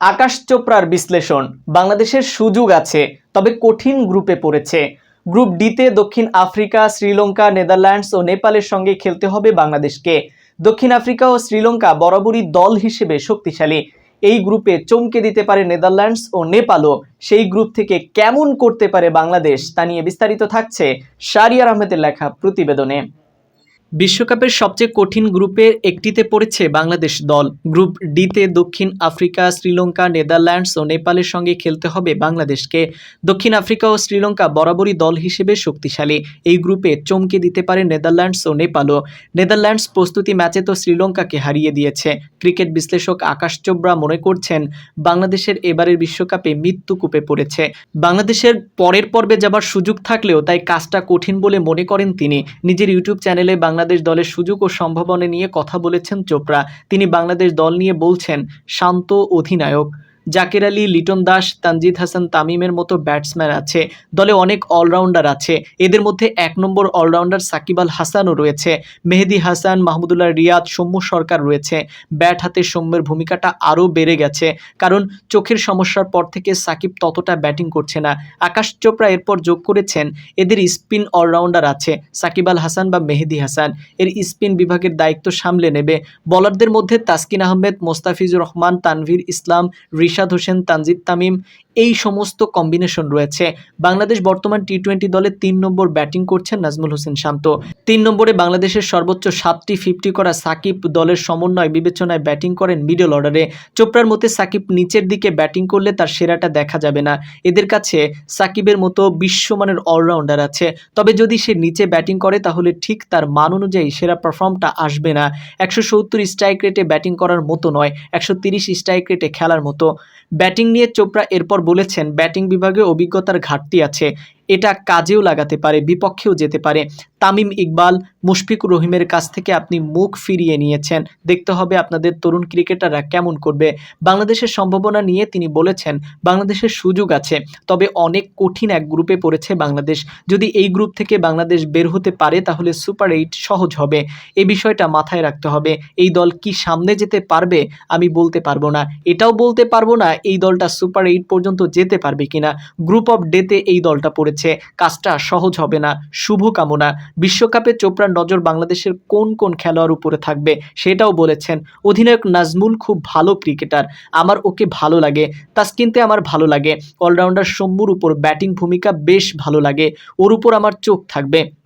আকাশ চোপড়ার বিশ্লেষণ বাংলাদেশের সুযোগ আছে, তবে কঠিন গ্রুপে পড়েছে। গ্রুপ ডিতে দক্ষিণ আফ্রিকা, শ্রীলঙ্কা, নেদারল্যান্ডস ও নেপালের সঙ্গে খেলতে হবে বাংলাদেশকে। দক্ষিণ আফ্রিকা ও শ্রীলঙ্কা বরাবরই দল হিসেবে শক্তিশালী। এই গ্রুপে চমকে দিতে পারে নেদারল্যান্ডস ও নেপালও। সেই গ্রুপ থেকে কেমন করতে পারে বাংলাদেশ তা নিয়ে বিস্তারিত থাকছে শারিয়ার আহমেদের লেখা প্রতিবেদনে। বিশ্বকাপের সবচেয়ে কঠিন গ্রুপের একটিতে পড়েছে বাংলাদেশ দল। গ্রুপ ডিতে দক্ষিণ আফ্রিকা, শ্রীলঙ্কা, নেদারল্যান্ডস ও নেপালের সঙ্গে খেলতে হবে বাংলাদেশকে। দক্ষিণ আফ্রিকা ও শ্রীলঙ্কা বরাবরই দল হিসেবে শক্তিশালী। এই গ্রুপে চমকে দিতে পারে নেদারল্যান্ডস ও নেপালও। নেদারল্যান্ডস প্রস্তুতি ম্যাচে তো শ্রীলঙ্কাকে হারিয়ে দিয়েছে। ক্রিকেট বিশ্লেষক আকাশ চোপড়া মনে করছেন, বাংলাদেশের এবারের বিশ্বকাপে মৃত্যু কূপে পড়েছে। বাংলাদেশের পরের পর্বে যাবার সুযোগ থাকলেও তাই কাজটা কঠিন বলে মনে করেন তিনি। নিজের ইউটিউব চ্যানেলে বাংলাদেশ দলের সুযোগ ও সম্ভাবনা নিয়ে কথা বলেছেন চোপড়া। তিনি বাংলাদেশ দল নিয়ে বলছেন, শান্ত অধিনায়ক। জাকের আলী, লিটন দাস, তানজিদ হাসান তামিমের মতো ব্যাটসম্যান আছে। দলে অনেক অলরাউন্ডার আছে। এদের মধ্যে এক নম্বর অলরাউন্ডার সাকিব আল হাসানও রয়েছে। মেহেদি হাসান, মাহমুদুল্লাহ রিয়াদ, সৌম্য সরকার রয়েছে। ব্যাট হাতে সৌম্যের ভূমিকাটা আরও বেড়ে গেছে। কারণ চোখের সমস্যার পর থেকে সাকিব ততটা ব্যাটিং করছে না। আকাশ চোপড়া এরপর যোগ করেছেন। এদের স্পিন অলরাউন্ডার আছে, সাকিব আল হাসান বা মেহেদি হাসান। এর স্পিন বিভাগের দায়িত্ব সামলে নেবে। বলারদের মধ্যে তাসকিন আহমেদ, মোস্তাফিজুর রহমান, তানভীর ইসলাম রিশাদ হোসেন তানজিদ তামিম এই সমস্ত কম্বিনেশন রয়েছে। বাংলাদেশ বর্তমান টি টোয়েন্টি দলে তিন নম্বর ব্যাটিং করছেন নাজমুল হোসেন শান্ত। তিন নম্বরে বাংলাদেশের সর্বোচ্চ সাতটি ফিফটি করা সাকিব দলের সমন্বয় বিবেচনায় ব্যাটিং করেন মিডল অর্ডারে চোপড়ার মতে সাকিব নিচের দিকে ব্যাটিং করলে তার সেরাটা দেখা যাবে না। এদের কাছে সাকিবের মতো বিশ্বমানের অলরাউন্ডার আছে। তবে যদি সে নিচে ব্যাটিং করে, তাহলে ঠিক তার মান অনুযায়ী সেরা পারফর্মটা আসবে না। একশো সত্তর স্ট্রাইক রেটে ব্যাটিং করার মতো নয়, একশো তিরিশ স্ট্রাইক রেটে খেলার মতো। ব্যাটিং নিয়ে চোপড়া এরপর বলেছেন ব্যাটিং বিভাগে অভিজ্ঞতার ঘাটতি আছে। এটা কাজেও লাগাতে পারে, বিপক্ষেও যেতে পারে। তামিম ইকবাল, মুশফিকুর রহিমের কাছ থেকে আপনি মুখ ফিরিয়ে নিয়েছেন। দেখতে হবে আপনাদের তরুণ ক্রিকেটাররা কেমন করবে। বাংলাদেশের সম্ভাবনা নিয়ে তিনি বলেছেন, বাংলাদেশের সুযোগ আছে, তবে অনেক কঠিন এক গ্রুপে পড়েছে বাংলাদেশ। যদি এই গ্রুপ থেকে বাংলাদেশ বের হতে পারে, তাহলে সুপার এইট সহজ হবে। এ বিষয়টা মাথায় রাখতে হবে, এই দল কি সামনে যেতে পারবে? আমি বলতে পারব না। এটাও বলতে পারব না, এই দলটা সুপার এইট পর্যন্ত যেতে পারবে কিনা। গ্রুপ অফ ডেতে এই দলটা পড়েছে। কাজটা সহজ হবে না শুভকামনা বিশ্বকাপে চোপড়ার নজর বাংলাদেশের কোন কোন খেলোয়াড় উপরে থাকবে সেটাও বলেছেন অধিনায়ক নাজমুল খুব ভালো ক্রিকেটার। আমার ওকে ভালো লাগে, তাসকিনতে আমার ভালো লাগে। অলরাউন্ডার সম্মুর উপর ব্যাটিং ভূমিকা বেশ ভালো লাগে। ওর উপর আমার চোখ থাকবে।